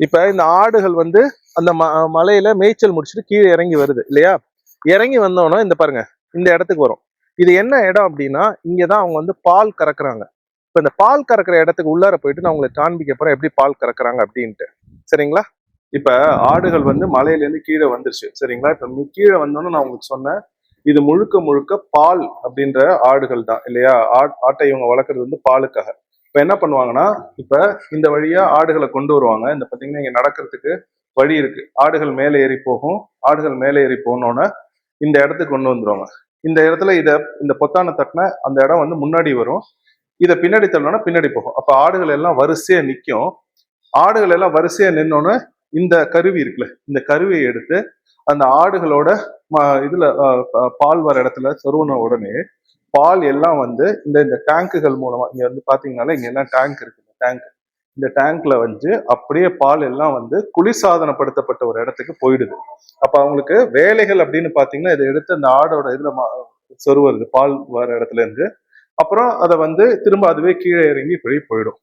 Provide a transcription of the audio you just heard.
இப்போ இந்த ஆடுகள் வந்து அந்த ம மலையில மேய்ச்சல் முடிச்சுட்டு கீழே இறங்கி வருது இல்லையா? இறங்கி வந்தோன்னா இந்த பாருங்க இந்த இடத்துக்கு வரும். இது என்ன இடம் அப்படின்னா இங்கே தான் அவங்க வந்து பால் கறக்குறாங்க. இப்போ இந்த பால் கறக்குற இடத்துக்கு உள்ளார போயிட்டு நான் உங்களுக்கு காண்பிக்க போகிறேன் எப்படி பால் கறக்குறாங்க அப்படின்ட்டு. சரிங்களா? இப்போ ஆடுகள் வந்து மலையிலேருந்து கீழே வந்துருச்சு சரிங்களா? இப்போ கீழே வந்தோன்னு நான் உங்களுக்கு சொன்னேன் இது முழுக்க முழுக்க பால் அப்படின்ற ஆடுகள் தான் இல்லையா? ஆட்- ஆட்டை இவங்க வளர்க்குறது வந்து பாலுக்காக. இப்போ என்ன பண்ணுவாங்கன்னா இப்போ இந்த வழியா ஆடுகளை கொண்டு வருவாங்க. இந்த பார்த்தீங்கன்னா இங்கே நடக்கிறதுக்கு வழி இருக்கு. ஆடுகள் மேலே ஏறி போகும். ஆடுகள் மேலே ஏறி போனோன்னே இந்த இடத்துக்கு கொண்டு வந்துருவாங்க. இந்த இடத்துல இதை இந்த பொத்தானை தட்டின அந்த இடம் வந்து முன்னாடி வரும். இதை பின்னாடி தள்ளணும்னா பின்னாடி போகும். அப்போ ஆடுகள் எல்லாம் வரிசையா நிற்கும் ஆடுகள் எல்லாம் வரிசையா நின்னோன்னு இந்த கருவி இருக்குல்ல இந்த கருவியை எடுத்து அந்த ஆடுகளோட ம- இதுல பால் வர இடத்துல சொருவன உடனே பால் எல்லாம் வந்து இந்த இந்த டேங்குகள் மூலமா இங்க வந்து பாத்தீங்கன்னா இங்க எல்லாம் டேங்க் இருக்கு இந்த டேங்க். இந்த டேங்க்ல வந்து அப்படியே பால் எல்லாம் வந்து குளிர்சாதனப்படுத்தப்பட்ட ஒரு இடத்துக்கு போயிடுது. அப்ப அவங்களுக்கு வேலைகள் அப்படின்னு பாத்தீங்கன்னா இதை எடுத்து அந்த ஆடோட இதுல மா- பால் வர இடத்துல இருந்து. அப்புறம் அதை வந்து திரும்ப அதுவே கீழே இறங்கி இப்படி போயிடும்.